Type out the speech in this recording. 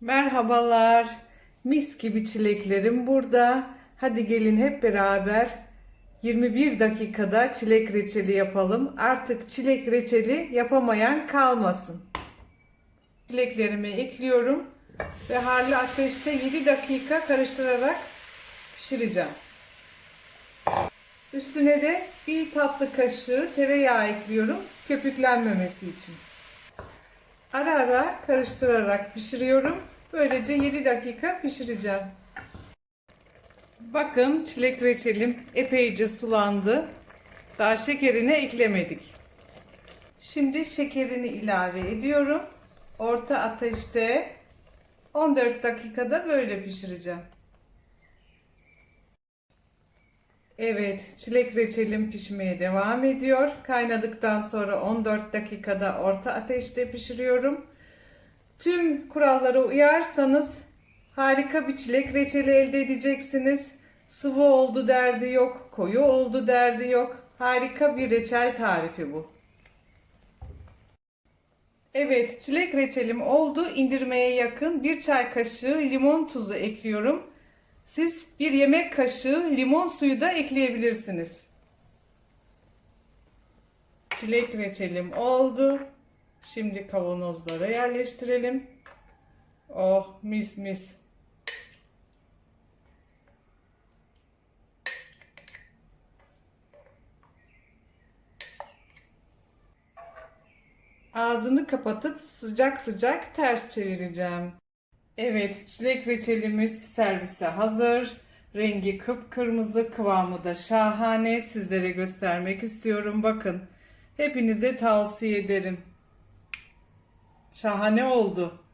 Merhabalar. Mis gibi çileklerim burada. Hadi gelin hep beraber 21 dakikada çilek reçeli yapalım. Artık çilek reçeli yapamayan kalmasın. Çileklerimi ekliyorum ve harlı ateşte 7 dakika karıştırarak pişireceğim. Üstüne de bir tatlı kaşığı tereyağı ekliyorum köpüklenmemesi için. Ara ara karıştırarak pişiriyorum. Böylece 7 dakika pişireceğim. Bakın çilek reçelim epeyce sulandı. Daha şekerini eklemedik. Şimdi şekerini ilave ediyorum. Orta ateşte 14 dakikada böyle pişireceğim. Evet, çilek reçelim pişmeye devam ediyor. Kaynadıktan sonra 14 dakikada orta ateşte pişiriyorum. Tüm kurallara uyarsanız harika bir çilek reçeli elde edeceksiniz. Sıvı oldu derdi yok, koyu oldu derdi yok. Harika bir reçel tarifi bu. Evet, çilek reçelim oldu. İndirmeye yakın bir çay kaşığı limon tuzu ekliyorum. Siz bir yemek kaşığı limon suyu da ekleyebilirsiniz. Çilek reçelim oldu. Şimdi kavanozlara yerleştirelim. Oh mis mis. Ağzını kapatıp sıcak sıcak ters çevireceğim. Evet, çilek reçelimiz servise hazır. Rengi kıpkırmızı, kıvamı da şahane. Sizlere göstermek istiyorum. Bakın, hepinize tavsiye ederim. Şahane oldu.